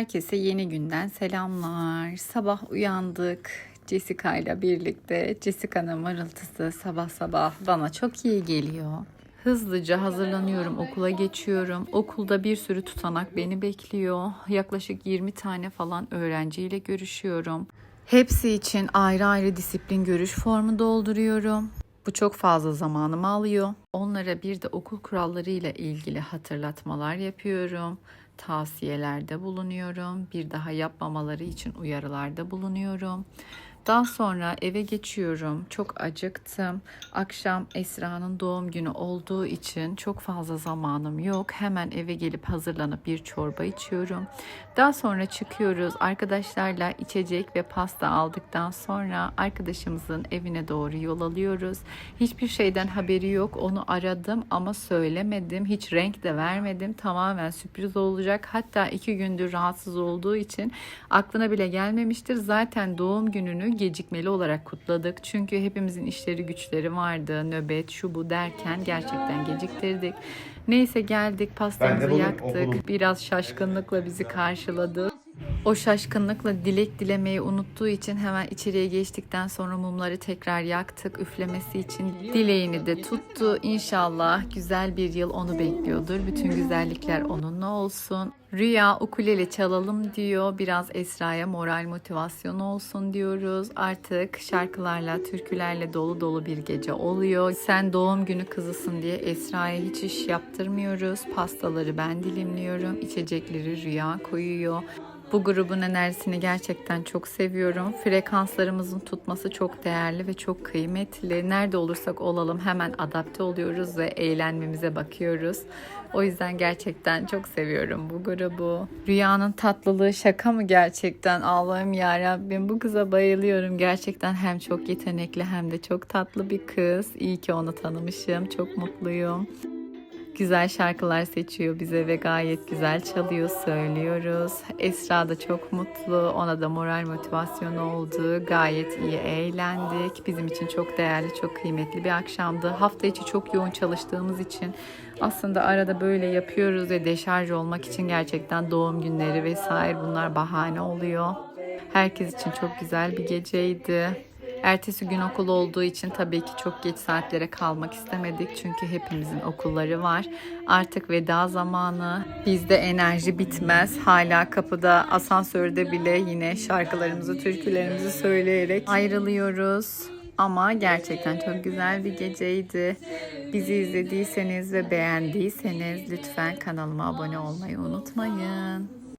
Herkese yeni günden selamlar. Sabah uyandık. Jessica ile birlikte. Jessica'nın mırıltısı sabah sabah bana çok iyi geliyor. Hızlıca hazırlanıyorum, okula geçiyorum. Okulda bir sürü tutanak beni bekliyor. Yaklaşık 20 tane falan öğrenciyle görüşüyorum. Hepsi için ayrı ayrı disiplin görüş formu dolduruyorum. Bu çok fazla zamanımı alıyor. Onlara bir de okul kurallarıyla ilgili hatırlatmalar yapıyorum. Tavsiyelerde bulunuyorum. Bir daha yapmamaları için uyarılarda bulunuyorum. Daha sonra eve geçiyorum. Çok acıktım. Akşam Esra'nın doğum günü olduğu için çok fazla zamanım yok. Hemen eve gelip hazırlanıp bir çorba içiyorum. Daha sonra çıkıyoruz. Arkadaşlarla içecek ve pasta aldıktan sonra arkadaşımızın evine doğru yol alıyoruz. Hiçbir şeyden haberi yok. Onu aradım ama söylemedim. Hiç renk de vermedim. Tamamen sürpriz olacak. Hatta iki gündür rahatsız olduğu için aklına bile gelmemiştir. Zaten doğum gününü gecikmeli olarak kutladık. Çünkü hepimizin işleri güçleri vardı. Nöbet şu bu derken gerçekten geciktirdik. Neyse geldik pastamızı yaktık. Biraz şaşkınlıkla bizi karşıladı. O şaşkınlıkla dilek dilemeyi unuttuğu için hemen içeriye geçtikten sonra mumları tekrar yaktık üflemesi için. Dileğini de tuttu. İnşallah güzel bir yıl onu bekliyordur. Bütün güzellikler onunla olsun. Rüya ukulele çalalım diyor. Biraz Esra'ya moral motivasyon olsun diyoruz. Artık şarkılarla, türkülerle dolu dolu bir gece oluyor. Sen doğum günü kızısın diye Esra'ya hiç iş yaptırmıyoruz. Pastaları ben dilimliyorum. İçecekleri Rüya koyuyor. Bu grubun enerjisini gerçekten çok seviyorum. Frekanslarımızın tutması çok değerli ve çok kıymetli. Nerede olursak olalım hemen adapte oluyoruz ve eğlenmemize bakıyoruz. O yüzden gerçekten çok seviyorum bu grubu. Rüyanın tatlılığı şaka mı gerçekten? Allah'ım ya Rabbim bu kıza bayılıyorum. Gerçekten hem çok yetenekli hem de çok tatlı bir kız. İyi ki onu tanımışım. Çok mutluyum güzel şarkılar seçiyor bize ve gayet güzel çalıyor, söylüyoruz. Esra da çok mutlu, ona da moral motivasyon oldu. Gayet iyi eğlendik. Bizim için çok değerli, çok kıymetli bir akşamdı. Hafta içi çok yoğun çalıştığımız için aslında arada böyle yapıyoruz ve deşarj olmak için gerçekten doğum günleri vesaire bunlar bahane oluyor. Herkes için çok güzel bir geceydi. Ertesi gün okul olduğu için tabii ki çok geç saatlere kalmak istemedik. Çünkü hepimizin okulları var. Artık veda zamanı. Bizde enerji bitmez. Hala kapıda asansörde bile yine şarkılarımızı, türkülerimizi söyleyerek ayrılıyoruz. Ama gerçekten çok güzel bir geceydi. Bizi izlediyseniz ve beğendiyseniz lütfen kanalıma abone olmayı unutmayın.